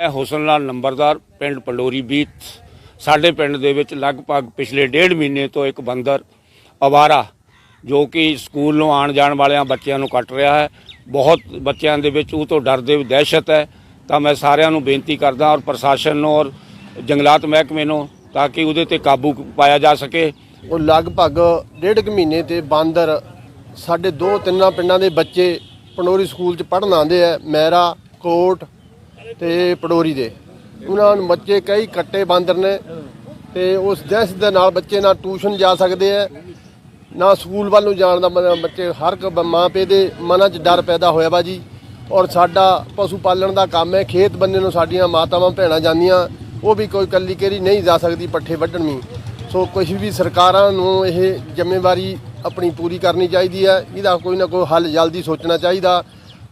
ਮੈਂ ਹੁਸਨ ਲਾਲ ਨੰਬਰਦਾਰ ਪਿੰਡ ਪੰਡੋਰੀ ਬੀਤ। ਸਾਡੇ ਪਿੰਡ ਦੇ ਵਿੱਚ ਲਗਭਗ ਪਿਛਲੇ ਡੇਢ ਮਹੀਨੇ ਤੋਂ ਇੱਕ ਬੰਦਰ ਅਵਾਰਾ, ਜੋ ਕਿ ਸਕੂਲ ਨੂੰ ਆਉਣ ਜਾਣ ਵਾਲਿਆਂ ਬੱਚਿਆਂ ਨੂੰ ਕੱਟ ਰਿਹਾ ਹੈ। ਬਹੁਤ ਬੱਚਿਆਂ ਦੇ ਵਿੱਚ ਉਹ ਤੋਂ ਡਰਦੇ ਵੀ ਦਹਿਸ਼ਤ ਹੈ। ਤਾਂ ਮੈਂ ਸਾਰਿਆਂ ਨੂੰ ਬੇਨਤੀ ਕਰਦਾ ਔਰ ਪ੍ਰਸ਼ਾਸਨ ਨੂੰ ਔਰ ਜੰਗਲਾਤ ਮਹਿਕਮੇ ਨੂੰ ਤਾਂ ਕਿ ਉਹਦੇ ਤੇ ਕਾਬੂ ਪਾਇਆ ਜਾ ਸਕੇ। ਉਹ ਲਗਭਗ ਡੇਢ ਕੁ ਮਹੀਨੇ ਤੇ ਬਾਂਦਰ ਸਾਡੇ ਦੋ ਤਿੰਨਾਂ ਪਿੰਡਾਂ ਦੇ ਬੱਚੇ ਪੰਡੋਰੀ ਸਕੂਲ 'ਚ ਪੜ੍ਹਨ ਆਉਂਦੇ ਆ। ਮੈਰਾ ਕੋਟ ਤੇ ਪਡੋਰੀ ਦੇ। ਉਹਨਾਂ ਨੂੰ ਬੱਚੇ ਕਈ ਕੱਟੇ ਬਾਂਦਰ ਨੇ ਤੇ ਉਸ ਦਹਿਸ਼ਤ ਦੇ ਨਾਲ ਬੱਚੇ ਨਾ ਟਿਊਸ਼ਨ ਜਾ ਸਕਦੇ ਆ ਨਾ ਸਕੂਲ ਵੱਲ ਨੂੰ ਜਾਣ ਦਾ ਮਤਲਬ ਬੱਚੇ ਹਰ ਇੱਕ ਮਾਂ ਪਿਓ ਦੇ ਮਨਾਂ 'ਚ ਡਰ ਪੈਦਾ ਹੋਇਆ ਵਾ ਜੀ। ਔਰ ਸਾਡਾ ਪਸ਼ੂ ਪਾਲਣ ਦਾ ਕੰਮ ਹੈ ਖੇਤ ਬੰਨੇ ਨੂੰ ਸਾਡੀਆਂ ਮਾਤਾਵਾਂ ਭੈਣਾਂ ਜਾਂਦੀਆਂ, ਉਹ ਵੀ ਕੋਈ ਕੱਲੀ ਕੇਰੀ ਨਹੀਂ ਜਾ ਸਕਦੀ ਪੱਠੇ ਵੱਢਣ ਵੀ। ਸੋ ਕੁਝ ਵੀ ਸਰਕਾਰਾਂ ਨੂੰ ਇਹ ਜ਼ਿੰਮੇਵਾਰੀ ਆਪਣੀ ਪੂਰੀ ਕਰਨੀ ਚਾਹੀਦੀ ਹੈ ਇਹਦਾ ਕੋਈ ਨਾ ਕੋਈ ਹੱਲ ਜਲਦੀ ਸੋਚਣਾ ਚਾਹੀਦਾ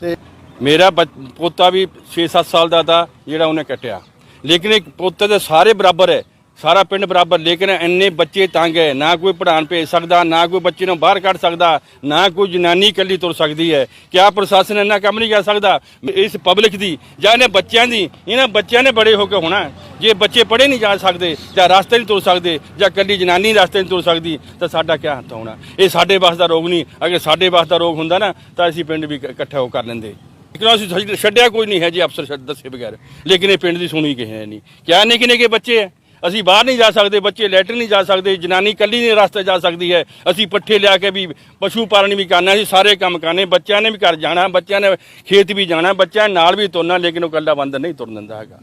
ਤੇ ਮੇਰਾ ਬੱਚ- ਪੋਤਾ ਵੀ 6-7 ਸਾਲ ਦਾ ਤਾ ਜਿਹੜਾ ਉਹਨੇ ਕੱਟਿਆ। ਲੇਕਿਨ ਇੱਕ ਪੋਤੇ ਦੇ ਸਾਰੇ ਬਰਾਬਰ ਹੈ। ਸਾਰਾ ਪਿੰਡ ਬਰਾਬਰ, ਲੇਕਿਨ ਇੰਨੇ ਬੱਚੇ ਤੰਗ ਹੈ। ਨਾ ਕੋਈ ਪੜਾਣ ਭੇਜ ਸਕਦਾ, ਨਾ ਕੋਈ ਬੱਚੇ ਨੂੰ ਬਾਹਰ ਕੱਢ ਸਕਦਾ, ਨਾ ਕੋਈ ਜਨਾਨੀ ਇਕੱਲੀ ਤੁਰ ਸਕਦੀ ਹੈ। ਕਿਆ ਪ੍ਰਸ਼ਾਸਨ ਇੰਨਾ ਕੰਮ ਨਹੀਂ ਕਰ ਸਕਦਾ? ਇਸ ਪਬਲਿਕ ਦੀ ਜਾਂ ਇਹਨਾਂ ਬੱਚਿਆਂ ਦੀ, ਇਹਨਾਂ ਬੱਚਿਆਂ ਨੇ ਬੜੇ ਹੋ ਕੇ ਹੋਣਾ ਜੇ ਬੱਚੇ ਪੜੇ ਨਹੀਂ ਜਾ ਸਕਦੇ, ਜਾਂ ਰਸਤੇ ਨਹੀਂ ਤੁਰ ਸਕਦੇ, ਜਾਂ ਇਕੱਲੀ ਜਨਾਨੀ ਰਸਤੇ ਨਹੀਂ ਤੁਰ ਸਕਦੀ, ਤਾਂ ਸਾਡਾ ਕਿਆ ਹੱਥ ਹੋਣਾ ਇਹ ਸਾਡੇ ਵਾਸਤੇ ਦਾ ਰੋਗ ਨਹੀਂ। ਅਗਰ ਸਾਡੇ ਵਾਸਤੇ ਦਾ ਰੋਗ ਹੁੰਦਾ ਨਾ, ਤਾਂ ਅਸੀਂ ਪਿੰਡ ਵੀ ਇਕੱਠਾ ਹੋ ਕਰ ਲੈਂਦੇ। ਲੇਕਿਨ ਅਸੀਂ ਛੱਡ- ਛੱਡਿਆ ਕੋਈ ਨਹੀਂ ਹੈ ਜੀ ਅਫਸਰ ਛੱਡ ਦੱਸੇ ਬਗੈਰ। ਲੇਕਿਨ ਇਹ ਪਿੰਡ ਦੀ ਸੁਣੀ ਕਿਸੇ ਨੇ ਨਹੀਂ। ਕਿਆ ਨਿੱਕੇ ਨਿੱਕੇ ਬੱਚੇ ਹੈ? ਅਸੀਂ ਬਾਹਰ ਨਹੀਂ ਜਾ ਸਕਦੇ, ਬੱਚੇ ਲੈਟਰ ਨਹੀਂ ਜਾ ਸਕਦੇ, ਜਨਾਨੀ ਇਕੱਲੀ ਨਹੀਂ ਰਸਤੇ ਜਾ ਸਕਦੀ ਹੈ। ਅਸੀਂ ਪੱਠੇ ਲਿਆ ਕੇ ਵੀ ਪਸ਼ੂ ਪਾਲਣ ਵੀ ਕਰਨਾ ਅਸੀਂ ਸਾਰੇ ਕੰਮ ਕਰਨੇ ਬੱਚਿਆਂ ਨੇ ਵੀ ਘਰ ਜਾਣਾ, ਬੱਚਿਆਂ ਨੇ ਖੇਤ ਵੀ ਜਾਣਾ, ਬੱਚਿਆਂ ਨਾਲ ਵੀ ਤੁਰਨਾ, ਲੇਕਿਨ ਉਹ ਇਕੱਲਾ ਬੰਦਰ ਨਹੀਂ ਤੁਰਨ ਦਿੰਦਾ ਹੈਗਾ।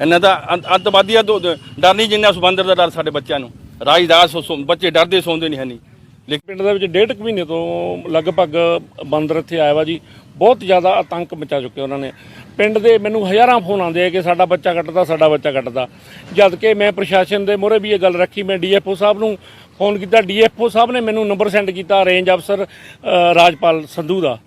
ਇਹਨਾਂ ਦਾ ਅੰਤ- ਅੱਤਵਾਦੀਆਂ ਤੋਂ ਡਰ ਨਹੀਂ ਜਿੰਨਾ ਉਸ ਬੰਦਰ ਦਾ ਡਰ ਸਾਡੇ ਬੱਚਿਆਂ ਨੂੰ। ਰਾਜਦਾਸ ਬੱਚੇ ਡਰਦੇ ਸੌਂਦੇ ਨਹੀਂ ਹਨੀ ਲੇਕਿਨ ਪਿੰਡ ਦੇ ਵਿੱਚ ਡੇਢ ਕੁ ਮਹੀਨੇ ਤੋਂ ਲਗਭਗ ਬਾਂਦਰ ਇੱਥੇ ਆਇਆ ਵਾ ਜੀ। ਬਹੁਤ ਜ਼ਿਆਦਾ ਆਤੰਕ ਮਚਾ ਚੁੱਕੇ ਉਹਨਾਂ ਨੇ। ਪਿੰਡ ਦੇ ਮੈਨੂੰ ਹਜ਼ਾਰਾਂ ਫੋਨ ਆਉਂਦੇ ਆ ਕਿ ਸਾਡਾ ਬੱਚਾ ਕੱਟਦਾ, ਸਾਡਾ ਬੱਚਾ ਕੱਟਦਾ। ਜਦ ਕਿ ਮੈਂ ਪ੍ਰਸ਼ਾਸਨ ਦੇ ਮੋਹਰੇ ਵੀ ਇਹ ਗੱਲ ਰੱਖੀ, ਮੈਂ ਡੀਐਫਓ ਸਾਹਿਬ ਨੂੰ ਫੋਨ ਕੀਤਾ। ਡੀਐਫਓ ਸਾਹਿਬ ਨੇ ਮੈਨੂੰ ਨੰਬਰ ਸੈਂਡ ਕੀਤਾ ਰੇਂਜ ਅਫਸਰ ਰਾਜਪਾਲ ਸੰਧੂ ਦਾ।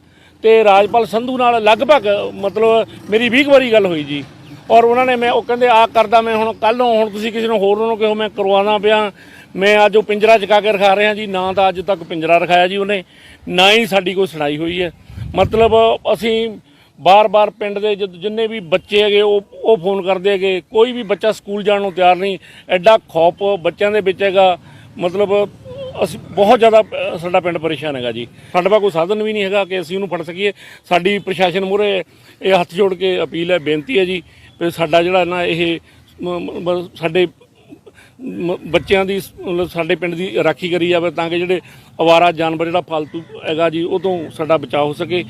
ਤੇ ਰਾਜਪਾਲ ਸੰਧੂ ਨਾਲ ਲਗਭਗ ਮਤਲਬ ਮੇਰੀ 20 ਕੁ ਵਾਰੀ ਗੱਲ ਹੋਈ ਜੀ। ਔਰ ਉਹਨਾਂ ਨੇ ਮੈਂ ਉਹ ਕਹਿੰਦੇ ਆ ਕਰਦਾ ਮੈਂ ਹੁਣ ਕੱਲ ਨੂੰ ਹੁਣ ਤੁਸੀਂ ਕਿਸੇ ਨੂੰ ਹੋਰ ਨੂੰ ਕਿਹੋ, ਮੈਂ ਕਰਵਾਉਣਾ ਪਿਆ। ਮੈਂ ਅੱਜ ਉਹ ਪਿੰਜਰਾ ਚਕਾ ਕੇ ਰਖਾ ਰਿਹਾ ਜੀ, ਨਾ ਤਾਂ ਅੱਜ ਤੱਕ ਪਿੰਜਰਾ ਰਖਾਇਆ ਜੀ ਉਹਨੇ, ਨਾ ਹੀ ਸਾਡੀ ਕੋਈ ਸੁਣਾਈ ਹੋਈ ਹੈ। ਮਤਲਬ ਅਸੀਂ ਬਾਰ-ਬਾਰ ਪਿੰਡ ਦੇ ਜਿੰਨੇ ਵੀ ਬੱਚੇ ਹੈਗੇ, ਉਹ ਉਹ ਫੋਨ ਕਰਦੇ ਹੈਗੇ, ਕੋਈ ਵੀ ਬੱਚਾ ਸਕੂਲ ਜਾਣ ਨੂੰ ਤਿਆਰ ਨਹੀਂ, ਐਡਾ ਖੌਫ ਬੱਚਿਆਂ ਦੇ ਵਿੱਚ ਹੈਗਾ। ਮਤਲਬ ਅਸੀਂ ਬਹੁਤ ਜ਼ਿਆਦਾ ਸਾਡਾ ਪਿੰਡ ਪਰੇਸ਼ਾਨ ਹੈਗਾ ਜੀ। ਸਾਡੇ ਕੋਲ ਕੋਈ ਸਾਧਨ ਵੀ ਨਹੀਂ ਹੈਗਾ ਕਿ ਅਸੀਂ ਉਹਨੂੰ ਫੜ ਸਕੀਏ। ਸਾਡੀ ਪ੍ਰਸ਼ਾਸਨ ਮੂਹਰੇ ਇਹ ਹੱਥ ਜੋੜ ਕੇ ਅਪੀਲ ਹੈ, ਬੇਨਤੀ ਹੈ ਜੀ, ਵੀ ਸਾਡਾ ਜਿਹੜਾ ਨਾ ਇਹ ਸਾਡੇ ਬੱਚਿਆਂ ਦੀ ਮਤਲਬ ਸਾਡੇ ਪਿੰਡ ਦੀ ਰਾਖੀ ਕਰੀ ਜਾਵੇ ਤਾਂ ਕਿ ਜਿਹੜੇ ਅਵਾਰਾ ਜਾਨਵਰ ਜਿਹੜਾ ਫालतू ਹੈਗਾ ਜੀ, ਉਹ ਤੋਂ ਸਾਡਾ ਬਚਾਅ ਹੋ ਸਕੇ।